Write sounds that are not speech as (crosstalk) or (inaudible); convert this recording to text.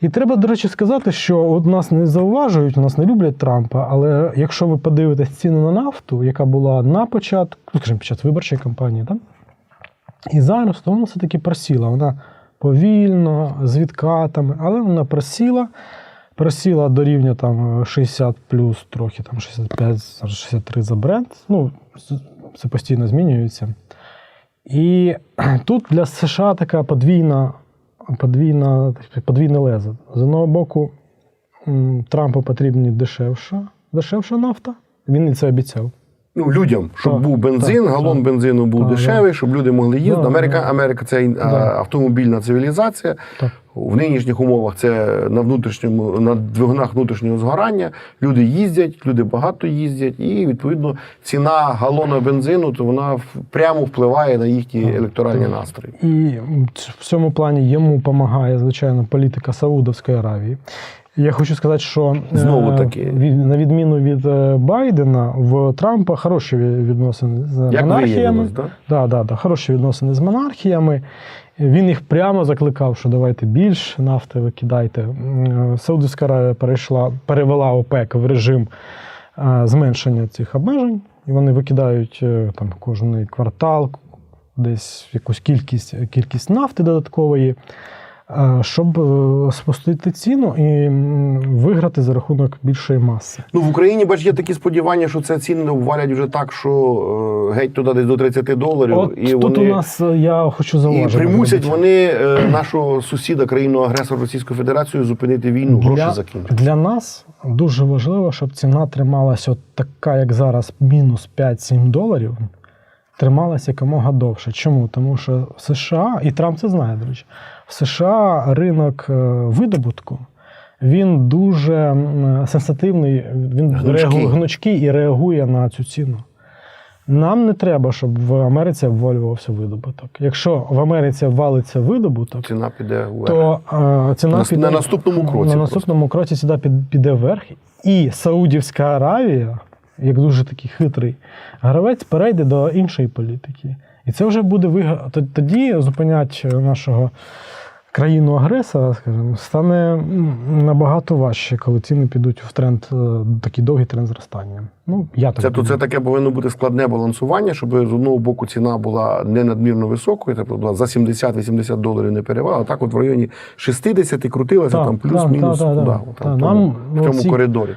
І треба, до речі, сказати, що от нас не зауважують, нас не люблять Трампа, але якщо ви подивитесь ціну на нафту, яка була на початку, ну, скажімо, під час виборчої кампанії, так? і зараз, то вона все-таки просіла. Вона повільно, з відкатами, але вона просіла. Просіла до рівня там 60 плюс, трохи там 65, 63 за бренд. Ну, це постійно змінюється. І (clears throat) тут для США така подвійна, подвійна, подвійне лезо. З одного боку, Трампу потрібні дешевша, дешевша нафта. Він і це обіцяв. Ну, людям, щоб Так, був бензин, так, галон так. бензину був Так, дешевий, щоб люди могли їздити. Да, Америка. Америка це Да. автомобільна цивілізація. Так. В нинішніх умовах це на внутрішньому на двигунах внутрішнього згорання. Люди їздять, люди багато їздять, і відповідно ціна галона бензину то вона прямо впливає на їхні електоральні настрої. І в цьому плані йому допомагає, звичайно, політика Саудовської Аравії. Я хочу сказати, що е, Знову таки. від- на відміну від е, Байдена, в Трампа хороші відносини з Як монархіями. виявилось, да? Да, да, да, хороші відносини з монархіями. Він їх прямо закликав, що давайте більше нафти викидайте. Е, Саудівська Аравія перейшла, перевела ОПЕК в режим зменшення цих обмежень, і вони викидають там кожний квартал десь якусь кількість, кількість нафти додаткової, щоб е, спустити ціну і виграти за рахунок більшої маси. Ну в Україні бач є такі сподівання, що це ціни обвалять вже так, що е, геть туди десь до 30 доларів, От і тут вони у нас е, я хочу і примусять вони е, нашого сусіда, країну агресора Російську Федерацію, зупинити війну, гроші для, закинути. для нас дуже важливо, щоб ціна трималася от така, як зараз, мінус 5-7 доларів, трималася якомога довше. Чому? Тому що в США, і Трамп це знає, до речі, в США ринок е, видобутку. Він дуже сенситивний, він Гнучкий. гнучкий і реагує на цю ціну. Нам не треба, щоб в Америці обвалювався видобуток. Якщо в Америці валиться видобуток, Ціна піде вверх. то е, ціна На- піде, на наступному кроці На просто. наступному кроці ціна піде вверх. І Саудівська Аравія, як дуже такий хитрий гравець, перейде до іншої політики. І це вже буде вига... т- Тоді зупинять нашого країну-агресора, скажімо, стане набагато важче, коли ціни підуть в тренд, е, такий довгий тренд зростання. Ну, я так Це, то, це таке повинно бути складне балансування, щоб з одного боку ціна була не надмірно високою, тобто була за 70-80 доларів не перевага, а так от в районі 60 крутилася Так, там плюс-мінус в в цьому коридорі.